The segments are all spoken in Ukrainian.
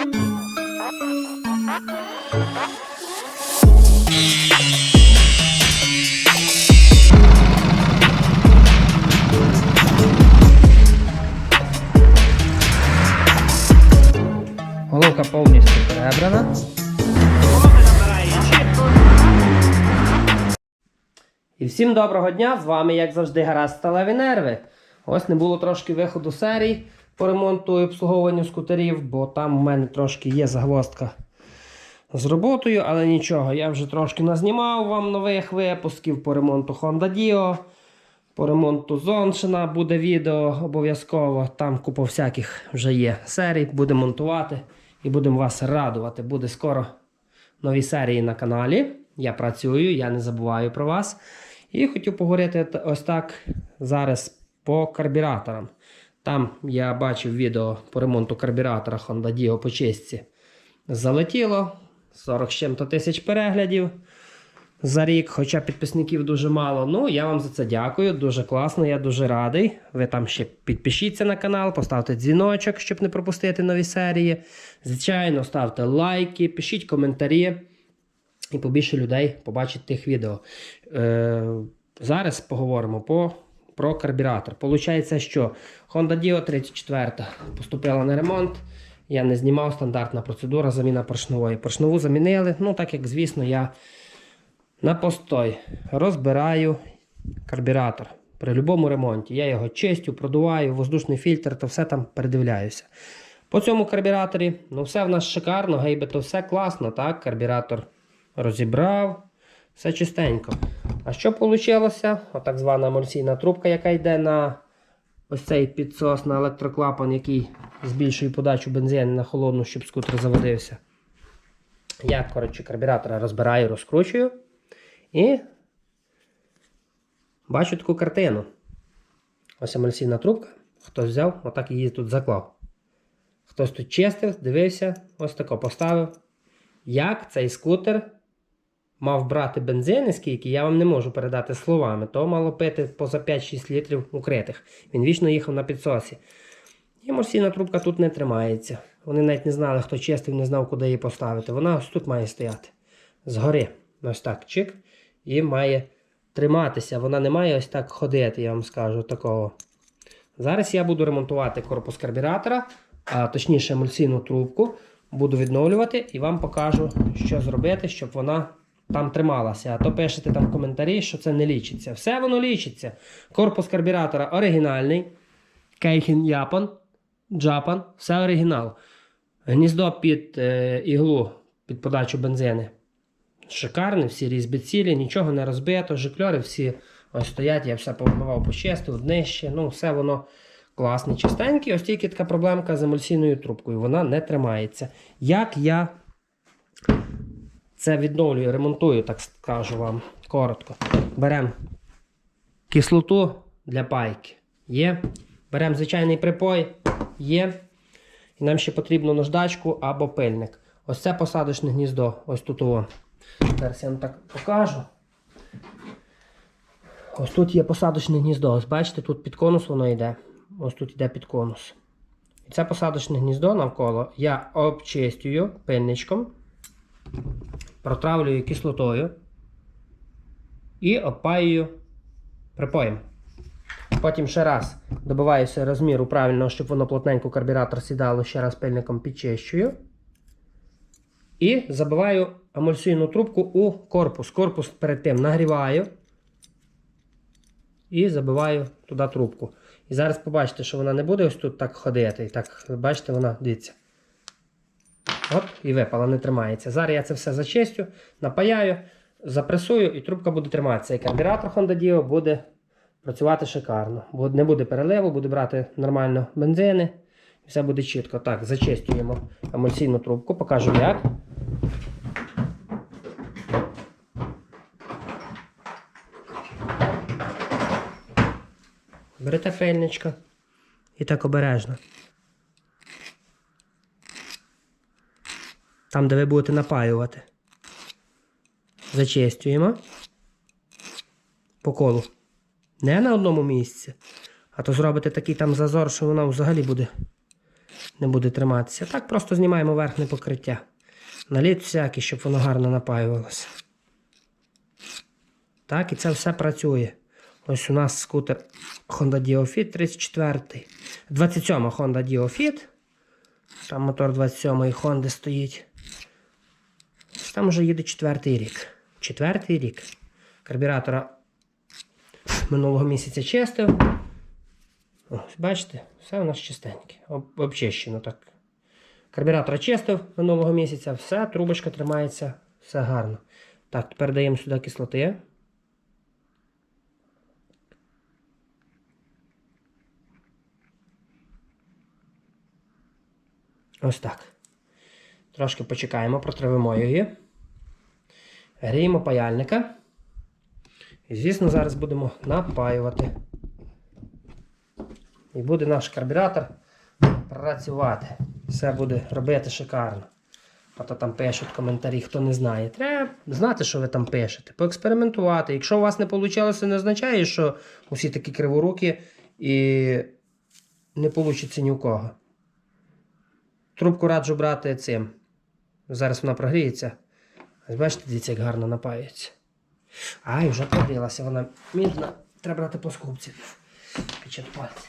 Головка повністю перебрана. І всім доброго дня! З вами, як завжди, гаразд сталеві нерви. Ось не було трошки виходу серій по ремонту і обслуговуванню скутерів, бо там у мене трошки є загвоздка з роботою, але нічого, я вже трошки назнімав вам нових випусків по ремонту Honda Dio, по ремонту Зоншина буде відео обов'язково. Там купа всяких вже є серій, будемо монтувати і будемо вас радувати. Буде скоро нові серії на каналі. Я працюю, я не забуваю про вас. І хотів поговорити ось так зараз по карбюраторам. Там я бачив відео по ремонту карбюратора Honda Dio по чистці. Залетіло 40 з чим-то тисяч переглядів за рік, хоча підписників дуже мало. Ну, я вам за це дякую. Дуже класно, я дуже радий. Ви там ще підпишіться на канал, поставте дзвіночок, щоб не пропустити нові серії. Звичайно, ставте лайки, пишіть коментарі. І побільше людей побачить тих відео. Е, зараз поговоримо по, про карбюратор. Получається, що Honda Dio 34 поступила на ремонт. Я не знімав стандартна процедура заміна поршневої. Поршнову замінили. Ну, так як, звісно, я на постой розбираю карбюратор при будь-якому ремонті. Я його чистю, продуваю, воздушний фільтр, то все там передивляюся. По цьому карбюраторі, ну все в нас шикарно, гейбито, все класно, так? Карбюратор розібрав, все чистенько. А що вийшло? Отак звана емульсійна трубка, яка йде на ось цей підсос на електроклапан, який збільшує подачу бензину на холодну, щоб скутер заводився. Я, коротше, карбюратора розбираю, розкручую і бачу таку картину. Ось емульсійна трубка. Хтось взяв, отак її тут заклав. Хтось тут чистив, дивився, ось тако поставив. Як цей скутер мав брати бензин, скільки, я вам не можу передати словами, то мало пити поза 5-6 літрів укритих. Він вічно їхав на підсосі. І морсійна трубка тут не тримається. Вони навіть не знали, хто чистив, не знав, куди її поставити. Вона ось тут має стояти. Згори. Ось так, чик. І має триматися. Вона не має ось так ходити, я вам скажу такого. Зараз я буду ремонтувати корпус карбюратора, а точніше емульсійну трубку. Буду відновлювати і вам покажу, що зробити, щоб вона там трималася. А то пишете там в коментарі, що це не лічиться. Все воно лічиться. Корпус карбюратора оригінальний. Кейхін Япон, Джапан, все оригінал. Гніздо під е, іглу, під подачу бензини. Шикарне, всі різьби цілі, нічого не розбито, жикльори всі ось стоять, я все повмивав, почистив, днище. Ну, все воно класне, чистеньке. Ось тільки така проблемка з емульсійною трубкою, вона не тримається. Як я це відновлюю, ремонтую, так скажу вам коротко. Беремо кислоту для пайки. Є. Беремо звичайний припой. Є. І нам ще потрібно наждачку або пильник. Ось це посадочне гніздо. Ось тут. О. Зараз я вам так покажу. Ось тут є посадочне гніздо. Ось бачите, тут під конус воно йде. Ось тут йде під конус. І це посадочне гніздо навколо я обчистюю пильничком, протравлюю кислотою і опаюю припоєм. Потім ще раз добиваюся розміру правильного, щоб воно плотненько карбюратор сідало, ще раз пильником підчищую. І забиваю емульсійну трубку у корпус. Корпус перед тим нагріваю і забиваю туди трубку. І зараз побачите, що вона не буде ось тут так ходити. І так, бачите, вона, дивіться. От, і випала, не тримається. Зараз я це все зачистю, напаяю, запресую, і трубка буде триматися. І карбюратор Honda Dio буде працювати шикарно. Не буде переливу, буде брати нормально бензини. І все буде чітко. Так, зачистюємо емульсійну трубку, покажу як. Берете пильничка і так обережно. Там, де ви будете напаювати. Зачистюємо по колу. Не на одному місці. А то зробите такий там зазор, що воно взагалі буде не буде триматися. Так просто знімаємо верхнє покриття. Наліт всякий, щоб воно гарно напаювалося. Так, і це все працює. Ось у нас скутер Honda Diofit 34. 27 Honda Diofit. Там мотор 27-ї Honda стоїть. Там вже їде четвертий рік. Четвертий рік. Карбюратора минулого місяця чистив. Ось, бачите, все у нас чистеньке. Об- Обчищено так. Карбюратор чистив минулого місяця, все, трубочка тримається, все гарно. Так, тепер даємо сюди кислоти. Ось так. Трошки почекаємо, протривимо її. Гріємо паяльника. І, звісно, зараз будемо напаювати. І буде наш карбюратор працювати. Все буде робити шикарно. А то там пишуть коментарі, хто не знає. Треба знати, що ви там пишете, поекспериментувати. Якщо у вас не вийшло, не означає, що усі такі криворукі і не вийде ні у кого. Трубку раджу брати цим. Зараз вона прогріється. Бачите, дивіться, як гарно напаюється. Ай, вже прогрілася, вона мідна. Треба брати плоскогубці. Печет пальці.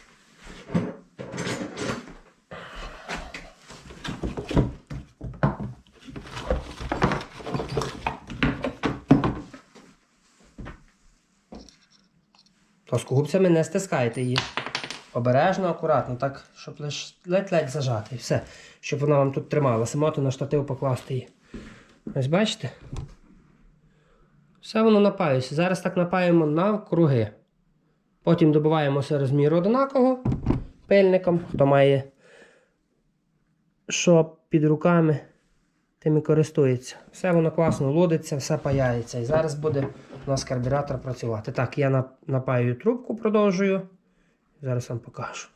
Плоскогубцями не стискайте її. Обережно, акуратно, так, щоб лише ледь-ледь зажати. І все. Щоб вона вам тут трималася. Можете на штатив покласти її. Ось бачите? Все воно напаюється. Зараз так напаємо навкруги. Потім добиваємося розміру однаково пильником. Хто має що під руками, тим і користується. Все воно класно лудиться, все паяється. І зараз буде у нас карбюратор працювати. Так, я нап- напаюю трубку, продовжую. Зараз вам покажу.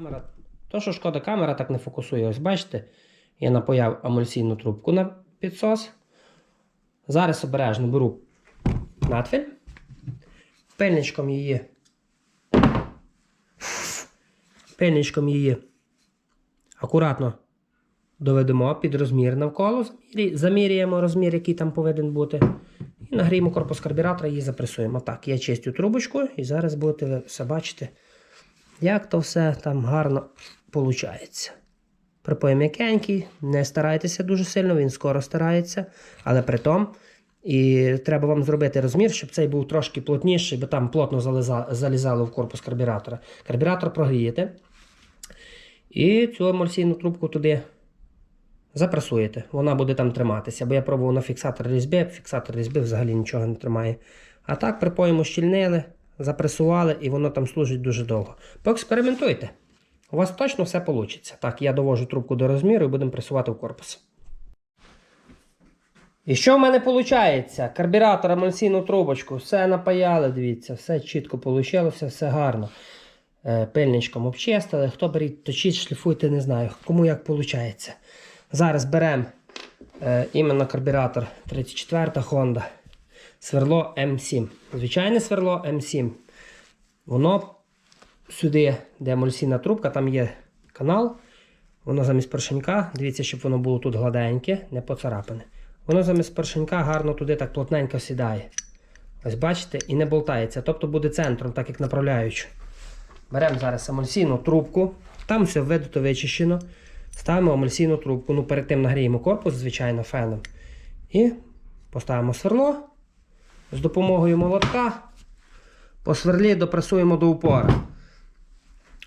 Камера. То, що шкода, камера так не фокусує. Ось бачите, я напаяв амульсійну трубку на підсос. Зараз обережно беру надфіль, пильничком її. Пильничком її акуратно доведемо під розмір навколо, заміряємо розмір, який там повинен бути. І нагріємо корпус карбюратора і її запресуємо. Так, я чистю трубочку і зараз будете все бачити, як то все там гарно виходить. Припой м'якенький, не старайтеся дуже сильно, він скоро старається, але при тому. І треба вам зробити розмір, щоб цей був трошки плотніший, бо там плотно залізало в корпус карбюратора. Карбюратор прогрієте. І цю емульсійну трубку туди запресуєте. Вона буде там триматися. Бо я пробував на фіксатор різьби, фіксатор різьби взагалі нічого не тримає. А так припоєм ущільнили, запресували і воно там служить дуже довго. Поекспериментуйте. У вас точно все вийде. Так, я довожу трубку до розміру і будемо пресувати в корпус. І що в мене виходить? Карбюратор, емульсійну трубочку, все напаяли, дивіться, все чітко вийшло, все гарно. Е, Пильничком обчистили. Хто беріть, точіть, шліфуйте, не знаю, кому як виходить. Зараз беремо е, іменно карбюратор 34 Honda. Сверло М7. Звичайне сверло М7. Воно сюди, де емульсійна трубка, там є канал. Воно замість поршенька. Дивіться, щоб воно було тут гладеньке, не поцарапане. Воно замість поршенька гарно туди так плотненько сідає. Ось бачите, і не болтається. Тобто буде центром, так як направляючи. Беремо зараз емульсійну трубку. Там все видито вичищено. Ставимо емульсійну трубку. Ну, перед тим нагріємо корпус, звичайно, феном. І поставимо сверло. З допомогою молотка. По сверлі допресуємо до упора.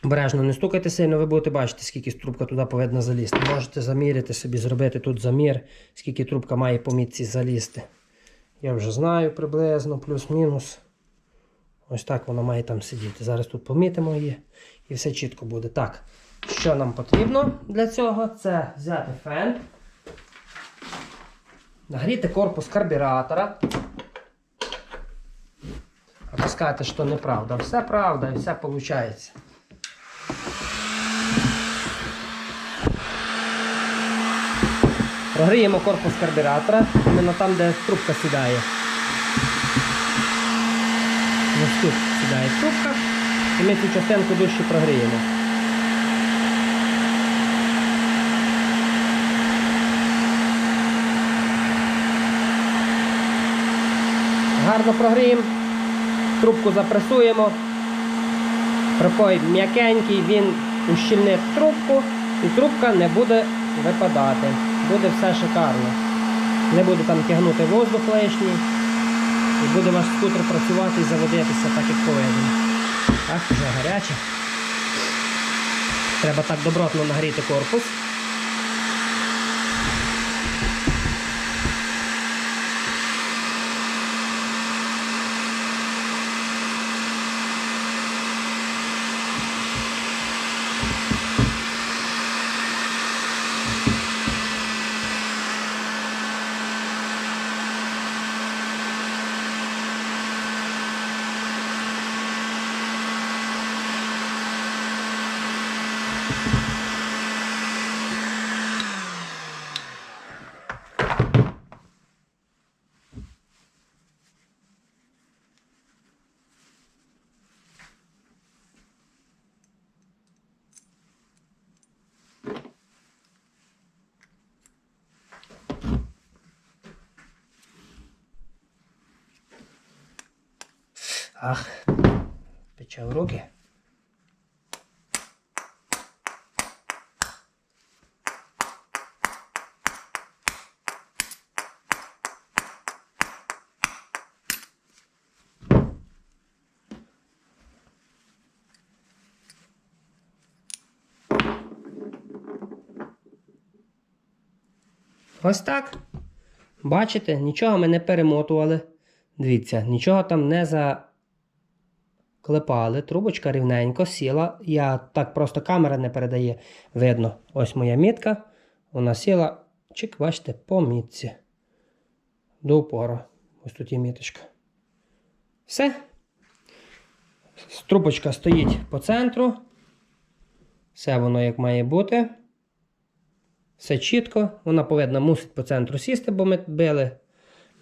Обережно не стукайте сильно, ви будете бачити, скільки трубка туди повинна залізти. Можете заміряти собі, зробити тут замір, скільки трубка має по мітці залізти. Я вже знаю приблизно, плюс-мінус. Ось так воно має там сидіти. Зараз тут помітимо її і все чітко буде. Так, що нам потрібно для цього? Це взяти фен, нагріти корпус карбюратора. Ви скажете, що неправда. Все правда і все виходить. Прогріємо корпус карбюратора, іменно там, де трубка сідає. Ось тут сідає трубка, і ми цю частинку дужче прогріємо. Гарно прогріємо, трубку запресуємо. Припой м'якенький, він ущільнить трубку і трубка не буде випадати. Буде все шикарно. Не буде там тягнути воздух лишній. І буде ваш скутер працювати і заводитися так, як повинен. Так, вже гаряче. Треба так добротно нагріти корпус. Ах, пече руки. Ось так. Бачите, нічого ми не перемотували. Дивіться, нічого там не заклепали. Трубочка рівненько сіла. Я так просто камера не передає. Видно, ось моя мітка. Вона сіла, чик, бачите, по мітці. До упору. Ось тут є міточка. Все. Трубочка стоїть по центру. Все воно як має бути. Все чітко. Вона повинна мусить по центру сісти, бо ми били.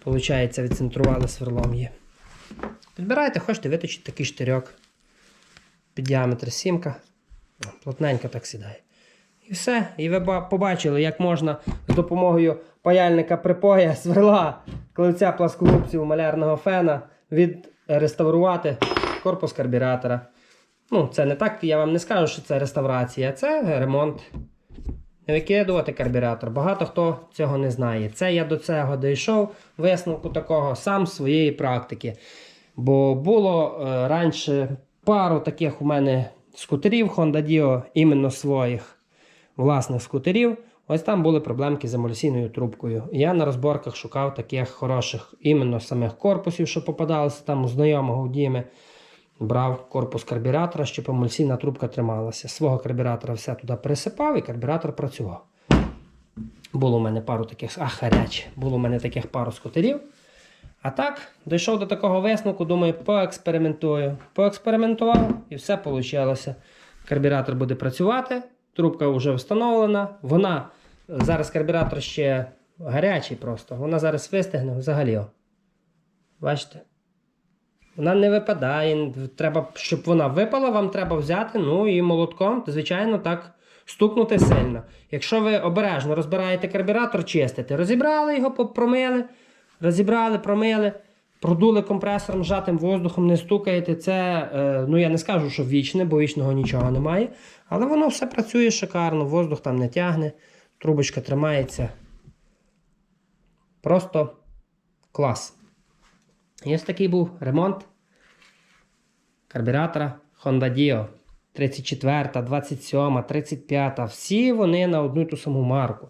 Получається, відцентрували сверлом її. Підбирайте, хочете виточити такий штирьок. Під діаметр сімка. Плотненько так сідає. І все. І ви побачили, як можна з допомогою паяльника припоя сверла клевця пласкогубців малярного фена відреставрувати корпус карбюратора. Ну, це не так, я вам не скажу, що це реставрація, це ремонт. Викидувати карбюратор. Багато хто цього не знає. Це я до цього дійшов висновку такого сам своєї практики. Бо було е, раніше пару таких у мене скутерів Honda Dio, іменно своїх власних скутерів. Ось там були проблемки з емульсійною трубкою. Я на розборках шукав таких хороших іменно самих корпусів, що попадалися там у знайомого у Діми. Брав корпус карбюратора, щоб емульсійна трубка трималася. Свого карбюратора все туди присипав і карбюратор працював. Було у мене пару таких, ах, гаряче, було у мене таких пару скутерів. А так, дійшов до такого висновку, думаю, поекспериментую. Поекспериментував і все вийшло. Карбюратор буде працювати, трубка вже встановлена. Вона зараз карбюратор ще гарячий просто. Вона зараз вистигне взагалі. Бачите? Вона не випадає. Треба, щоб вона випала, вам треба взяти, ну і молотком, звичайно, так стукнути сильно. Якщо ви обережно розбираєте карбюратор, чистите, розібрали його, промили, розібрали, промили, продули компресором, зжатим воздухом, не стукаєте. Це, е, ну я не скажу, що вічне, бо вічного нічого немає. Але воно все працює шикарно, воздух там не тягне, трубочка тримається. Просто клас. І ось такий був ремонт карбюратора Honda Dio. 34, 27, 35. Всі вони на одну ту саму марку.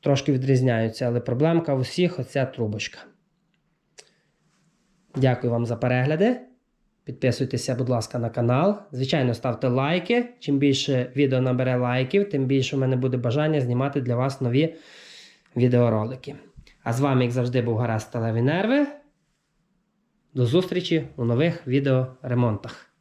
Трошки відрізняються, але проблемка в усіх оця трубочка. Дякую вам за перегляди. Підписуйтеся, будь ласка, на канал. Звичайно, ставте лайки. Чим більше відео набере лайків, тим більше у мене буде бажання знімати для вас нові відеоролики. А з вами, як завжди, був Гаразд Сталеві Нерви. До зустрічі у нових відеоремонтах.